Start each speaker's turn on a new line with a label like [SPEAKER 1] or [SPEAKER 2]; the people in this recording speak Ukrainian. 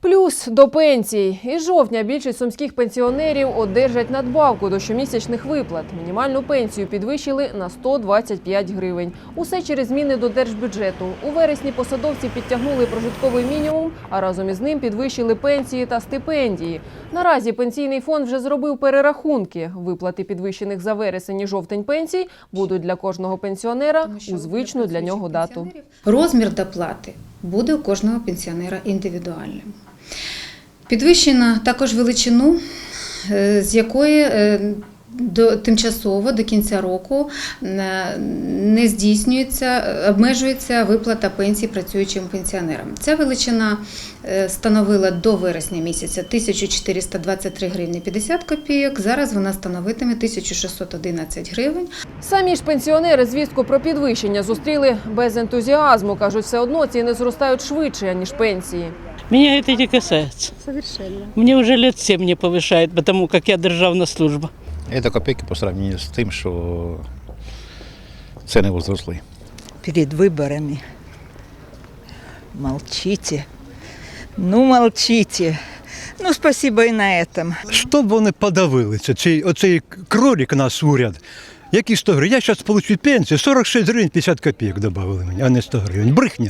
[SPEAKER 1] Плюс до пенсій. Із жовтня більшість сумських пенсіонерів одержать надбавку до щомісячних виплат. Мінімальну пенсію підвищили на 125 гривень. Усе через зміни до держбюджету. У вересні посадовці підтягнули прожитковий мінімум, а разом із ним підвищили пенсії та стипендії. Наразі пенсійний фонд вже зробив перерахунки. Виплати підвищених за вересень і жовтень пенсій будуть для кожного пенсіонера у звичну для нього дату.
[SPEAKER 2] Розмір доплати буде у кожного пенсіонера індивідуальним. Підвищена також величину, е, з якої е, до тимчасово до кінця року е, не здійснюється, обмежується виплата пенсій працюючим пенсіонерам. Ця величина е, становила до вересня місяця 1423 гривні 50 копійок. Зараз вона становитиме 1611 гривень.
[SPEAKER 1] Самі ж пенсіонери звістку про підвищення зустріли без ентузіазму. кажуть, все одно ціни зростають швидше ніж пенсії.
[SPEAKER 3] Меня это не касается.
[SPEAKER 4] Совершенно.
[SPEAKER 3] Мне уже лет 7 не повышает, потому как я державна служба.
[SPEAKER 5] Это копейки по сравнению з тим, що ціни возросли.
[SPEAKER 6] перед выборами. Молчите. Ну, молчите. Ну, спасибо и на этом.
[SPEAKER 7] Щоб вони подавилися, цей, оцей кролик наш уряд. Які 100 гривень? Я зараз получу пенсію, 46 гривень 50 копійок додали мені, а не 100 гривень. Брехня.